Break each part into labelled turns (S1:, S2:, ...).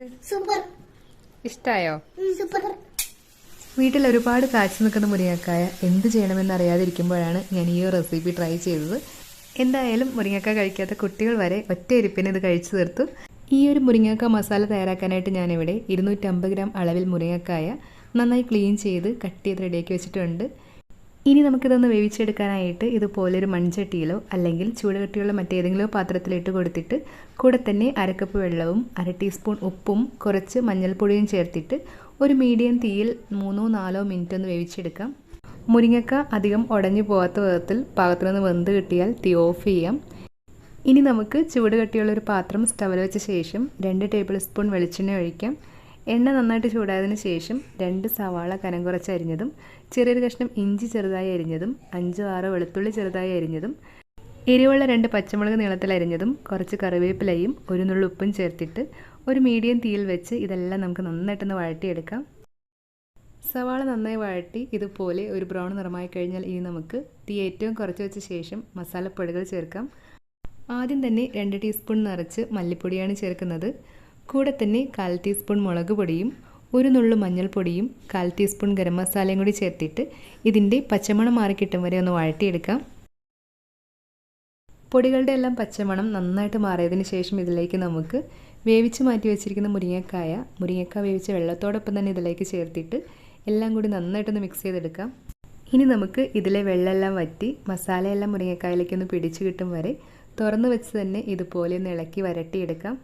S1: Super.
S2: ഇഷ്ടായോ?
S1: Super.
S2: വീട്ടിൽ ഒരുപാട് കാച്ചു നിൽക്കുന്ന മുരിങ്ങക്കായ എന്ത് ചെയ്യണമെന്ന് അറിയാതിരിക്കുമ്പോഴാണ് ഞാൻ ഈ റെസിപ്പി ട്രൈ ചെയ്തത്. എന്തായാലും മുരിങ്ങക്ക കഴിക്കാത്ത കുട്ടികൾ വരെ ഒറ്റ ഇരിപ്പിന് ഇത് കഴിച്ചു തീർത്തു. ഈ ഒരു മുരിങ്ങക്ക മസാല തയ്യാറാക്കാനായിട്ട് ഞാനിവിടെ ഇരുന്നൂറ്റമ്പത് ഗ്രാം അളവിൽ മുരിങ്ങക്കായ നന്നായി ക്ലീൻ ചെയ്ത് കട്ട് ചെയ്ത് റെഡിയാക്കി വെച്ചിട്ടുണ്ട്. ഇനി നമുക്കിതൊന്ന് വേവിച്ചെടുക്കാനായിട്ട് ഇതുപോലൊരു മൺചട്ടിയിലോ അല്ലെങ്കിൽ ചൂടുകട്ടിയുള്ള മറ്റേതെങ്കിലും പാത്രത്തിലിട്ട് കൊടുത്തിട്ട് കൂടെ തന്നെ അരക്കപ്പ് വെള്ളവും അര ടീസ്പൂൺ ഉപ്പും കുറച്ച് മഞ്ഞൾപ്പൊടിയും ചേർത്തിട്ട് ഒരു മീഡിയം തീയിൽ മൂന്നോ നാലോ മിനിറ്റ് ഒന്ന് വേവിച്ചെടുക്കാം. മുരിങ്ങക്ക അധികം ഉടഞ്ഞു പോകാത്ത വിധത്തിൽ പാകത്തിൽ നിന്ന് വെന്ത് കിട്ടിയാൽ തീ ഓഫ് ചെയ്യാം. ഇനി നമുക്ക് ചൂട് കട്ടിയുള്ള ഒരു പാത്രം സ്റ്റവിൽ വെച്ച ശേഷം രണ്ട് ടേബിൾ സ്പൂൺ വെളിച്ചെണ്ണ ഒഴിക്കാം. എണ്ണ നന്നായിട്ട് ചൂടായതിനു ശേഷം രണ്ട് സവാള കനം കുറച്ച് അരിഞ്ഞതും ചെറിയൊരു കഷ്ണം ഇഞ്ചി ചെറുതായി അരിഞ്ഞതും അഞ്ചോ ആറോ വെളുത്തുള്ളി ചെറുതായി അരിഞ്ഞതും എരിവുള്ള രണ്ട് പച്ചമുളക് നീളത്തിൽ അരിഞ്ഞതും കുറച്ച് കറിവേപ്പിലയും ഒരു നുള്ളു ഉപ്പും ചേർത്തിട്ട് ഒരു മീഡിയം തീയിൽ വെച്ച് ഇതെല്ലാം നമുക്ക് നന്നായിട്ടൊന്ന് വഴട്ടിയെടുക്കാം സവാള നന്നായി വഴട്ടി ഇതുപോലെ ഒരു ബ്രൗൺ നിറമായി കഴിഞ്ഞാൽ ഇനി നമുക്ക് തീ ഏറ്റവും കുറച്ച് വെച്ച ശേഷം മസാലപ്പൊടികൾ ചേർക്കാം. ആദ്യം തന്നെ രണ്ട് ടീസ്പൂൺ നിറച്ച് മല്ലിപ്പൊടിയാണ് ചേർക്കുന്നത്. കൂടെ തന്നെ കാൽ ടീസ്പൂൺ മുളക് പൊടിയും ഒരു നുള്ളു മഞ്ഞൾപ്പൊടിയും കാൽ ടീസ്പൂൺ ഗരം മസാലയും കൂടി ചേർത്തിട്ട് ഇതിന്റെ പച്ചമണം മാറി കിട്ടും വരെ ഒന്ന് വഴട്ടിയെടുക്കാം പൊടികളുടെ എല്ലാം പച്ചമണം നന്നായിട്ട് മാറിയതിന് ശേഷം ഇതിലേക്ക് നമുക്ക് വേവിച്ച് മാറ്റി വെച്ചിരിക്കുന്ന മുരിങ്ങക്കായ മുരിങ്ങക്കായ വേവിച്ച വെള്ളത്തോടൊപ്പം തന്നെ ഇതിലേക്ക് ചേർത്തിട്ട് എല്ലാം കൂടി നന്നായിട്ടൊന്ന് മിക്സ് ചെയ്തെടുക്കാം. ഇനി നമുക്ക് ഇതിലെ വെള്ളമെല്ലാം വറ്റി മസാലയെല്ലാം മുരിങ്ങക്കായയിലേക്ക് ഒന്ന് പിടിച്ചു കിട്ടും വരെ തുറന്നു വെച്ച് തന്നെ ഇതുപോലെ ഒന്ന് ഇളക്കി വരട്ടിയെടുക്കാം.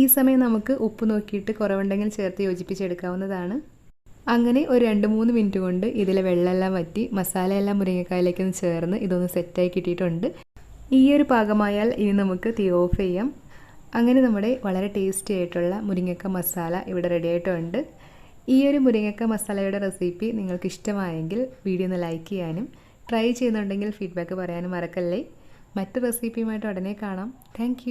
S2: ഈ സമയം നമുക്ക് ഉപ്പ് നോക്കിയിട്ട് കുറവുണ്ടെങ്കിൽ ചേർത്ത് യോജിപ്പിച്ചെടുക്കാവുന്നതാണ്. അങ്ങനെ ഒരു രണ്ട് മൂന്ന് മിനിറ്റ് കൊണ്ട് ഇതിലെ വെള്ളമെല്ലാം വറ്റി മസാലയെല്ലാം മുരിങ്ങക്കായയിലേക്ക് ഒന്ന് ചേർന്ന് ഇതൊന്ന് സെറ്റായി കിട്ടിയിട്ടുണ്ട്. ഈ ഒരു പാകമായാൽ ഇനി നമുക്ക് തീ ഓഫ് ചെയ്യാം. അങ്ങനെ നമ്മുടെ വളരെ ടേസ്റ്റി ആയിട്ടുള്ള മുരിങ്ങക്ക മസാല ഇവിടെ റെഡി ആയിട്ടുണ്ട്. ഈ ഒരു മുരിങ്ങക്ക മസാലയുടെ റെസിപ്പി നിങ്ങൾക്ക് ഇഷ്ടമായെങ്കിൽ വീഡിയോ ഒന്ന് ലൈക്ക് ചെയ്യാനും ട്രൈ ചെയ്യുന്നുണ്ടെങ്കിൽ ഫീഡ്ബാക്ക് പറയാനും മറക്കല്ലേ. മറ്റ് റെസിപ്പിയുമായിട്ട് ഉടനെ കാണാം. താങ്ക്